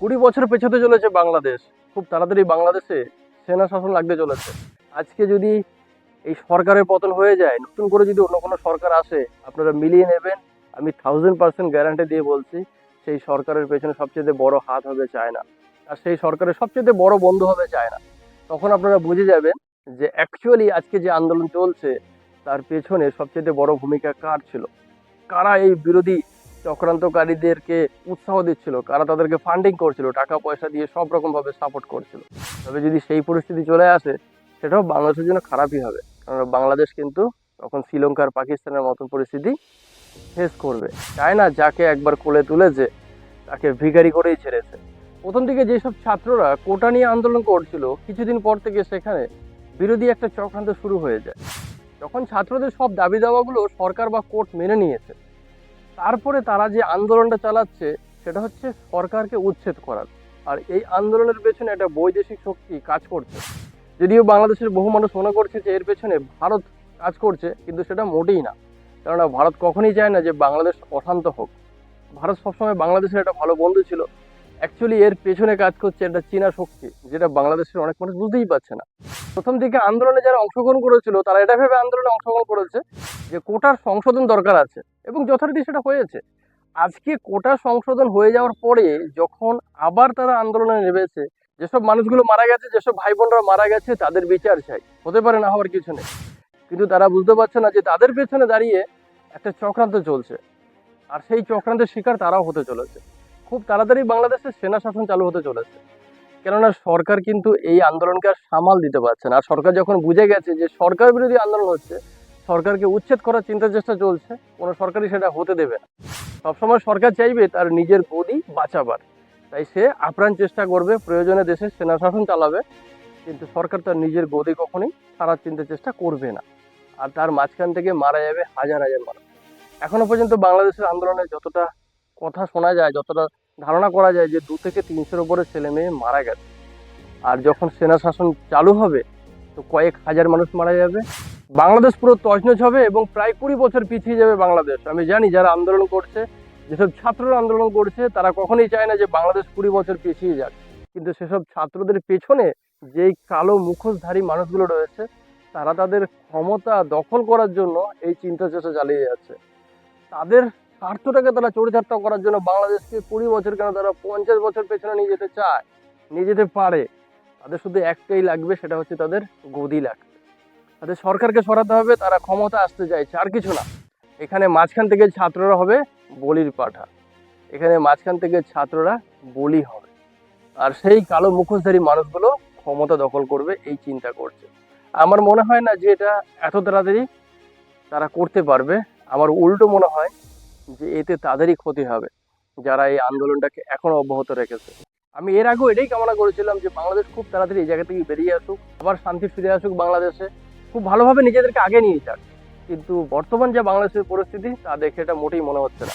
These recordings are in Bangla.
কুড়ি বছর পেছাতে চলেছে বাংলাদেশ। খুব তাড়াতাড়ি বাংলাদেশে সেনা শাসন লাগতে চলেছে। আজকে যদি এই সরকারের পতন হয়ে যায়, নতুন করে যদি অন্য কোনো সরকার আসে, আপনারা মিলিয়ে নেবেন। আমি থাউজেন্ড পার্সেন্ট গ্যারান্টি দিয়ে বলছি, সেই সরকারের পেছনে সবচেয়ে বড় হাত হবে চায়না। আর সেই সরকারের সবচেয়ে বড় বন্ধু হবে চায়না। তখন আপনারা বুঝে যাবেন যে অ্যাকচুয়ালি আজকে যে আন্দোলন চলছে, তার পেছনে সবচেয়ে বড় ভূমিকা কার ছিল? কারা এই বিরোধী চক্রান্তকারীদেরকে উৎসাহ দিচ্ছিল, কারা তাদেরকে ফান্ডিং করছিল টাকা পয়সা দিয়ে সব রকম ভাবে সাপোর্ট করছিল। তবে যদি সেই পরিস্থিতি চলে আসে, সেটাও বাংলাদেশের জন্য খারাপই হবে। কারণ বাংলাদেশ কিন্তু তখন শ্রীলঙ্কার পাকিস্তানের মতন পরিস্থিতি ফেস করবে। চায় না যাকে একবার কোলে তুলেছে তাকে ভিখারি করেই ছেড়েছে। প্রথম দিকে যেসব ছাত্ররা কোটা নিয়ে আন্দোলন করছিল, কিছুদিন পর থেকে সেখানে বিরোধী একটা চক্রান্ত শুরু হয়ে যায়। যখন ছাত্রদের সব দাবি দাওয়াগুলো সরকার বা কোর্ট মেনে নিয়েছে তারপরে তারা যে আন্দোলনটা চালাচ্ছে, সেটা হচ্ছে সরকারকে উচ্ছেদ করার আর এই আন্দোলনের পেছনে একটা বৈদেশিক শক্তি কাজ করছে। যদিও বাংলাদেশের বহু মানুষ মনে করছে যে এর পেছনে ভারত কাজ করছে, কিন্তু সেটা মোটেই না। কেননা ভারত কখনই চায় না যে বাংলাদেশ অশান্ত হোক। ভারত সবসময় বাংলাদেশের একটা ভালো বন্ধু ছিল। অ্যাকচুয়ালি এর পেছনে কাজ করছে একটা চীনা শক্তি, যেটা বাংলাদেশের অনেক মানুষ বুঝতেই পারছে না। প্রথম দিকে আন্দোলনে যারা অংশগ্রহণ করেছিল, তারা এটা ভেবে আন্দোলনে অংশগ্রহণ করেছে যে কোটার সংশোধন দরকার আছে এবং যথারীতি সেটা হয়েছে। আজকে কোটা সংশোধন হয়ে যাওয়ার পরে যখন আবার তারা আন্দোলনে নেমেছে, যেসব মানুষগুলো মারা গেছে, যেসব ভাই বোনরা মারা গেছে, তাদের বিচার চাই। হতে পারে না হওয়ার কিছু নেই। কিন্তু তারা বুঝতে পারছে না যে তাদের পেছনে দাঁড়িয়ে একটা চক্রান্ত চলছে। আর সেই চক্রান্তের শিকার তারাও হতে চলেছে। খুব তাড়াতাড়ি বাংলাদেশে সেনা শাসন চালু হতে চলেছে। কেননা সরকার কিন্তু এই আন্দোলনকে আর সামাল দিতে পারছে না। আর সরকার যখন বুঝে গেছে যে সরকার বিরোধী আন্দোলন হচ্ছে, সরকারকে উচ্ছেদ করার চিন্তা চেষ্টা চলছে, কোনো সরকারই সেটা হতে দেবে না। সবসময় সরকার চাইবে তার নিজের গদি বাঁচাবার। তাই সে আপ্রাণ চেষ্টা করবে, প্রয়োজনে দেশের সেনা শাসন চালাবে, কিন্তু সরকার তার নিজের গদি কখনোই সারার চিন্তা চেষ্টা করবে না। আর তার মাঝখান থেকে মারা যাবে হাজার হাজার মানুষ। এখনও পর্যন্ত বাংলাদেশের আন্দোলনে যতটা কথা শোনা যায়, যতটা ধারণা করা যায় যে দু থেকে তিনশোর উপরে ছেলে মেয়ে মারা গেছে। আর যখন সেনা শাসন চালু হবে, তো কয়েক হাজার মানুষ মারা যাবে। বাংলাদেশ পুরো তছনছ হবে এবং প্রায় কুড়ি বছর পিছিয়ে যাবে বাংলাদেশ। আমি জানি যারা আন্দোলন করছে, যেসব ছাত্ররা আন্দোলন করছে, তারা কখনোই চায় না যে বাংলাদেশ কুড়ি বছর পিছিয়ে যাক। কিন্তু সেসব ছাত্রদের পেছনে যেই কালো মুখোশধারী মানুষগুলো রয়েছে, তারা তাদের ক্ষমতা দখল করার জন্য এই চিন্তা চেষ্টা চালিয়ে যাচ্ছে। তাদের স্বার্থটাকে তারা চরিতার্থ করার জন্য বাংলাদেশকে কুড়ি বছর কেন তারা পঞ্চাশ বছর পেছনে নিয়ে যেতে চায়? নিয়ে যেতে পারে। তাদের শুধু একটাই লাগবে, সেটা হচ্ছে তাদের গদি লাগবে। তাদের সরকারকে সরাতে হবে, তারা ক্ষমতা আসতে চাইছে, আর কিছু না। এখানে মাঝখান থেকে ছাত্ররা হবে, বলির পাঠা। এখানে মাঝখান থেকে ছাত্ররা বলি হবে। আর সেই কালো মুখোশধারী মানুষগুলো ক্ষমতা দখল করবে, এই চিন্তা করছে। আমার মনে হয় না যে এটা এত তাড়াতাড়ি তারা করতে পারবে। আমার উল্টো মনে হয় যে এতে তাদেরই ক্ষতি হবে, যারা এই আন্দোলনটাকে এখনও অব্যাহত রেখেছে। আমি এর আগেও এটাই কামনা করেছিলাম যে বাংলাদেশ খুব তাড়াতাড়ি এই জায়গা থেকে বেরিয়ে আসুক, আবার শান্তি ফিরে আসুক বাংলাদেশে। খুব ভালোভাবে নিজেদেরকে আগে নিয়ে যাক, কিন্তু বর্তমান যে বাংলাদেশের পরিস্থিতি, তা দেখে এটা মোটেই মনে হচ্ছে না।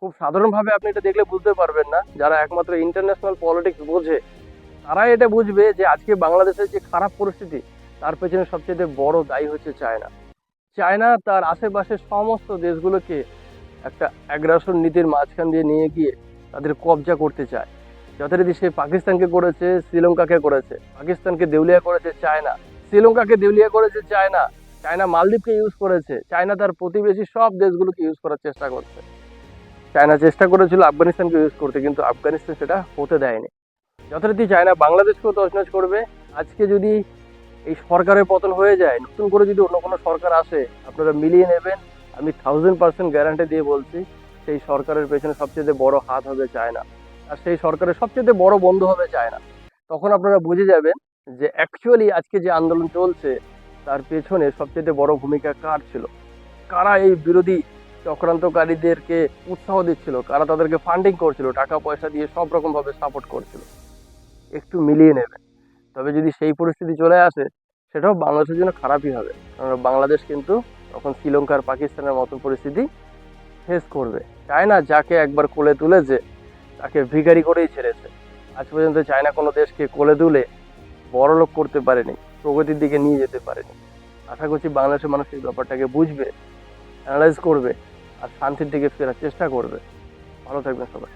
খুব সাধারণভাবে আপনি এটা দেখলে বুঝতে পারবেন না, যারা একমাত্র ইন্টারন্যাশনাল পলিটিক্স বোঝে তারা এটা বুঝবে যে আজকে বাংলাদেশের যে খারাপ পরিস্থিতি, তার পেছনে সবচেয়ে বড় দায়ী হচ্ছে চায়না। চায়না তার আশেপাশের সমস্ত দেশগুলোকে একটা অ্যাগ্রাসন নীতির মাঝখান দিয়ে নিয়ে গিয়ে তাদের কবজা করতে চায়। যথারীতি সে পাকিস্তানকে করেছে, শ্রীলঙ্কাকে করেছে। পাকিস্তানকে দেউলিয়া করেছে চায়না। শ্রীলঙ্কাকে দেউলিয়া করেছে চায়না। চায়না মালদ্বীপকে ইউজ করেছে। চায়না তার প্রতিবেশী সব দেশগুলোকে ইউজ করার চেষ্টা করছে। চায়না চেষ্টা করেছিল আফগানিস্তানকে ইউজ করতে, কিন্তু আফগানিস্তান সেটা হতে দেয়নি। যথারীতি চায়না বাংলাদেশকেও তছনছ করবে। আজকে যদি এই সরকারের পতন হয়ে যায়, নতুন করে যদি অন্য কোনো সরকার আসে, আপনারা মিলিয়ে নেবেন। আমি থাউজেন্ড পার্সেন্ট গ্যারান্টি দিয়ে বলছি, সেই সরকারের পেছনে সবচেয়ে বড় হাত হবে চায়না। আর সেই সরকারের সবচেয়ে বড় বন্ধু হবে চায়না। তখন আপনারা বুঝে যাবেন যে অ্যাকচুয়ালি আজকে যে আন্দোলন চলছে, তার পেছনে সবচেয়ে বড় ভূমিকা কার ছিল? কারা এই বিরোধী চক্রান্তকারীদেরকে উৎসাহ দিচ্ছিল? কারা তাদেরকে ফান্ডিং করছিল? টাকা পয়সা দিয়ে সব রকমভাবে সাপোর্ট করছিল? একটু মিলিয়ে নেবেন তবে যদি সেই পরিস্থিতি চলে আসে, সেটাও বাংলাদেশের জন্য খারাপই হবে। কারণ বাংলাদেশ কিন্তু তখন শ্রীলঙ্কার পাকিস্তানের মতো পরিস্থিতি ফেস করবে। চায়না যাকে একবার কোলে তুলেছে তাকে ভিখারি করেই ছেড়েছে। আজ পর্যন্ত চায়না কোনো দেশকে কোলে তুলে বড়লোক করতে পারেনি, প্রগতির দিকে নিয়ে যেতে পারেনি। আশা করছি বাংলাদেশের মানুষ এই ব্যাপারটাকে বুঝবে অ্যানালাইজ করবে, আর শান্তির দিকে ফেরার চেষ্টা করবে। ভালো থাকবেন সবাই।